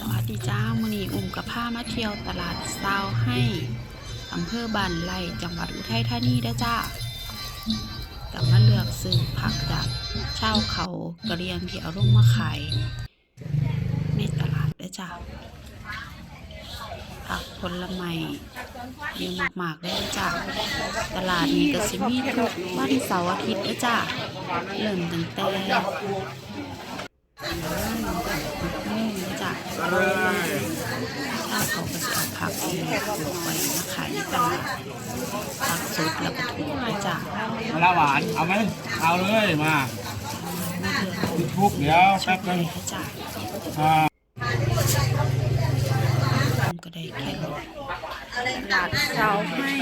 สวัสดีจ้ามือนีอุ่มกับผ้ามาเที่ยวตลาดซาวให้อำเภอบ้านไรจังหวัดอุทัยธานีได้จ้ากับมาเลือกซื้อผักจากชาวเขากระเรียงที่เอาลงมาขายในตลาดได้จ้าผักผลไม้เยอะมากๆเลยจ้าตลาดนี้ก็สิมีทุกวันเสาร์อาทิตย์เด้จ้าเริ่มตั้งแต่ ถ้าเขาก็จะเอาผักเองปลูกไว้มาขายในตลาดผักสดแล้วก็ถูกนะจ้ะมะละหวาน เอาไหมเอาเลยมาไม่เดือดติดคุกเดี๋ยวแป๊บนึงจ้ะอ่าผมก็ได้แค่ตลาดเช้าให้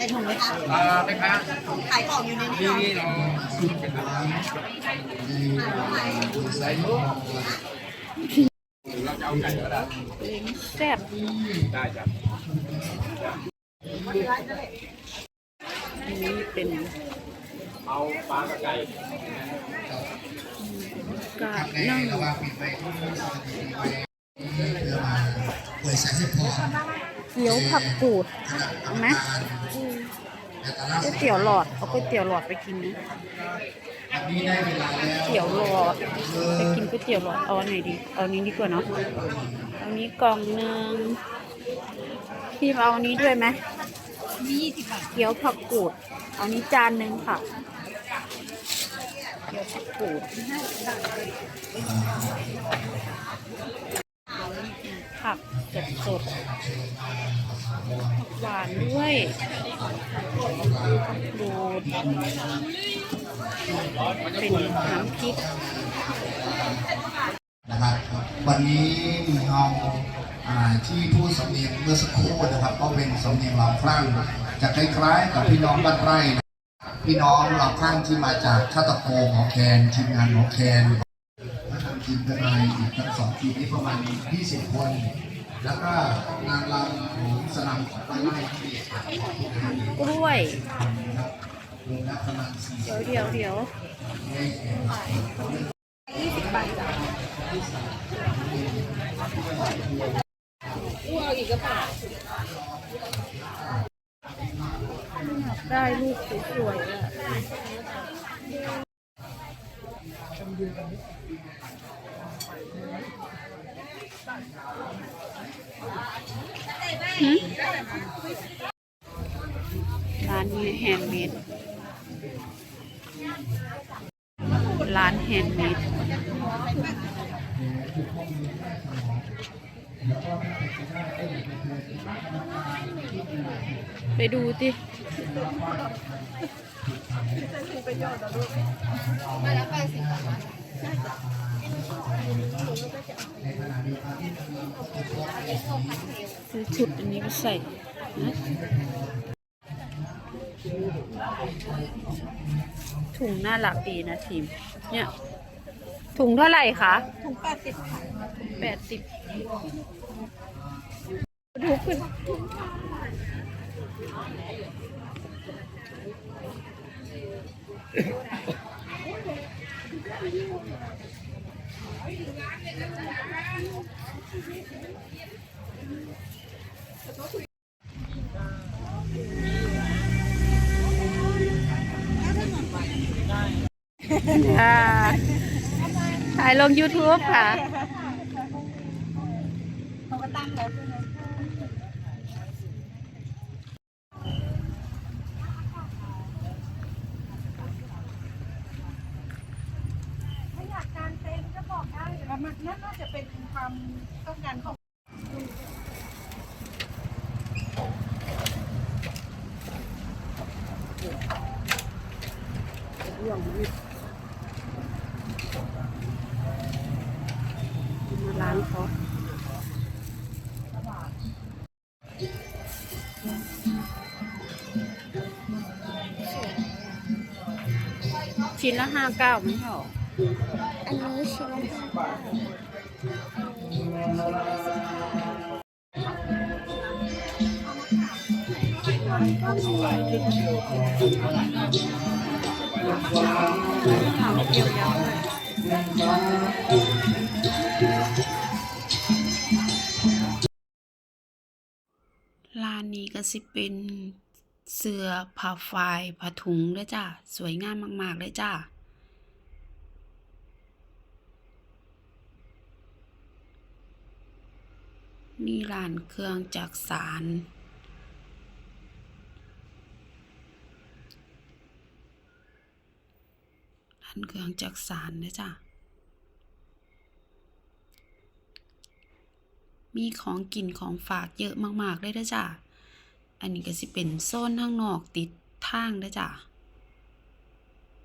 ได้ถุงไหมคะอ่าไปค้าขายของอยู่ในนี้นี่เนาะนี่เราเราจะเอาไก่ก็ได้แซ่บได้จ้ะอันนี้เป็นเอาปลากับไก่กาดนั่งเปิดสายให้พอ เกี๊ยวผักกูดเอาไหมก๋วยเตี๋ยวหลอดเอาก๋วยเตี๋ยวหลอดไปกินนะนี่ได้เวลาแล้วเตี๋ยวหลอดไปกินก๋วยเตี๋ยวหลอดเอาอันไหนดีเอาอันนี้ดีกว่าเนาะเอานี้กล่องหนึ่งพี่เอาอันนี้ด้วยไหมมียี่สิบบาทเกี๊ยวผักกูดเอานี้จานหนึ่งค่ะเกี๊ยวผักกูด ผักสดสดๆหวานด้วยดูดเป็นน้ำพริกนะครับวันนี้เราอ่าที่พูดสำเนียงเมื่อสักครู่นะครับ ก็เป็นสำเนียงลาวคลั่งจะคล้ายๆกับพี่น้องบ้านไร่นะพี่น้องลาวคลั่งที่มาจากชาตะโกหอแคนทีมงานหอแคน ทีมทนายอีกทั้งสองทีมนี้ประมาณ 20 คน แล้วก็นางรำของสนามของบ้านไร่ที่กล้วย นะครับรวมแล้วประมาณ4เดี๋ยวเดี๋ยวเดี๋ยวยี่สิบบาทจ้ะอยากระป๋าได้ลูกสวยๆอะ ร้านนี้แฮนด์เมด ร้านแฮนด์เมดไปดูดิ ติซื้อชุดอันนี้ไปใส่นะถุงน่ารักดีนะทีม เนี่ย ถุงเท่าไหร่คะถุงแปดสิบแปดสิบดูขึ้นค่ะ ถ่ายลง YouTube ค่ะ มันนั่นน่าจะเป็นความต้องการของมาร้านเขาชิ้นละห้าเก้าไม่ใช่หรอ ลานนี้ก็สิเป็นเสื้อผ้าไฟผ้าถุงเลยจ้ะ สวยงามมาก ๆ เลยจ้ะ มีร้านเครื่องจักสารร้านเครื่องจักสารเลยจ้ะมีของกินของฝากเยอะมากๆเลยเด้อจ้ะอันนี้ก็สิเป็นโซนข้างนอกติดทางเด้อจ้ะ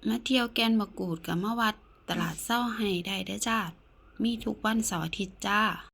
มาเที่ยวแกนมะกรูดกับมาวัดตลาดเศร้าให้ได้เด้อจ้ามีทุกวันเสาร์อาทิตย์จ้า